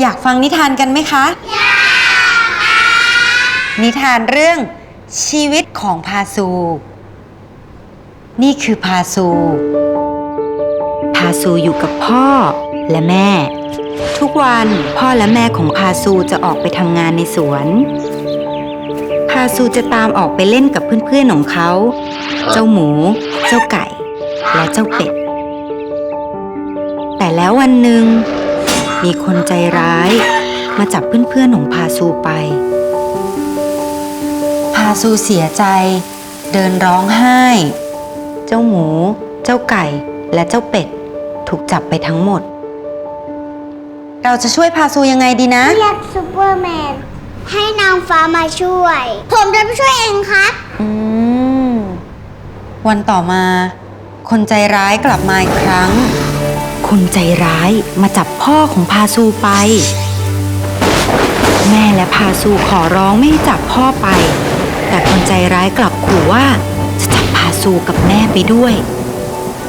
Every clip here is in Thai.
อยากฟังนิทานกันไหมคะ อยากนิทานเรื่องชีวิตของพาซู นี่คือพาซู พาซูอยู่กับพ่อและแม่ ทุกวันพ่อและแม่ของพาซูจะออกไปทำงานในสวน พาซูจะตามออกไปเล่นกับเพื่อนๆของเขา เจ้าหมู เจ้าไก่ และเจ้าเป็ด แต่แล้ววันหนึ่ง มีคนใจร้าย มาจับเพื่อนๆของพาซูไป พาซูเสียใจ เดินร้องไห้ เจ้าหมู เจ้าไก่ และเจ้าเป็ด ถูกจับไปทั้งหมด เราจะช่วยพาซูยังไงดีนะ เรียกซูเปอร์แมน ให้นางฟ้ามาช่วย ผมจะไปช่วยเองครับ อืม วันต่อมา คนใจร้ายกลับมาอีกครั้ง คนใจร้ายมาจับพ่อของพาซูไป แม่และพาซูขอร้องไม่ให้จับพ่อไป แต่คนใจร้ายกลับขู่ว่า จะจับพาซูกับแม่ไปด้วย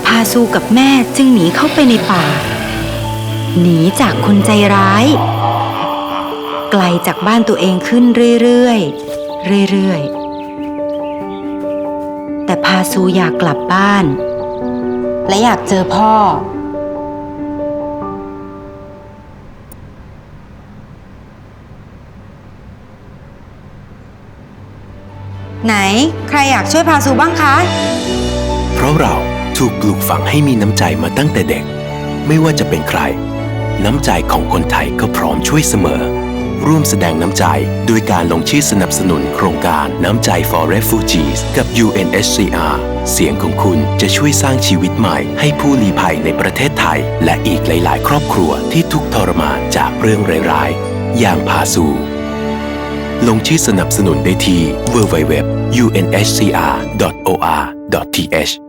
พาซูกับแม่จึงหนีเข้าไปในป่า หนีจากคนใจร้าย ไกลจากบ้านตัวเองขึ้นเรื่อยๆเรื่อยๆแต่พาซูอยากกลับบ้าน และอยากเจอพ่อ ไหนใครอยากช่วยพาซูบ้างคะ เพราะเราถูกปลูกฝังให้มีน้ำใจมาตั้งแต่เด็ก ไม่ว่าจะเป็นใคร น้ำใจของคนไทยก็พร้อมช่วยเสมอ ร่วมแสดงน้ำใจโดยการลงชื่อสนับสนุนโครงการน้ำใจ for refugees กับ UNHCR เสียงของคุณจะช่วยสร้างชีวิตใหม่ ให้ผู้ลี้ภัยในประเทศไทย และอีกหลาย ๆ ครอบครัวที่ทุกทรมานจากเรื่องร้ายๆอย่างพาซู ลงชื่อสนับสนุนได้ที่ www.unhcr.or.th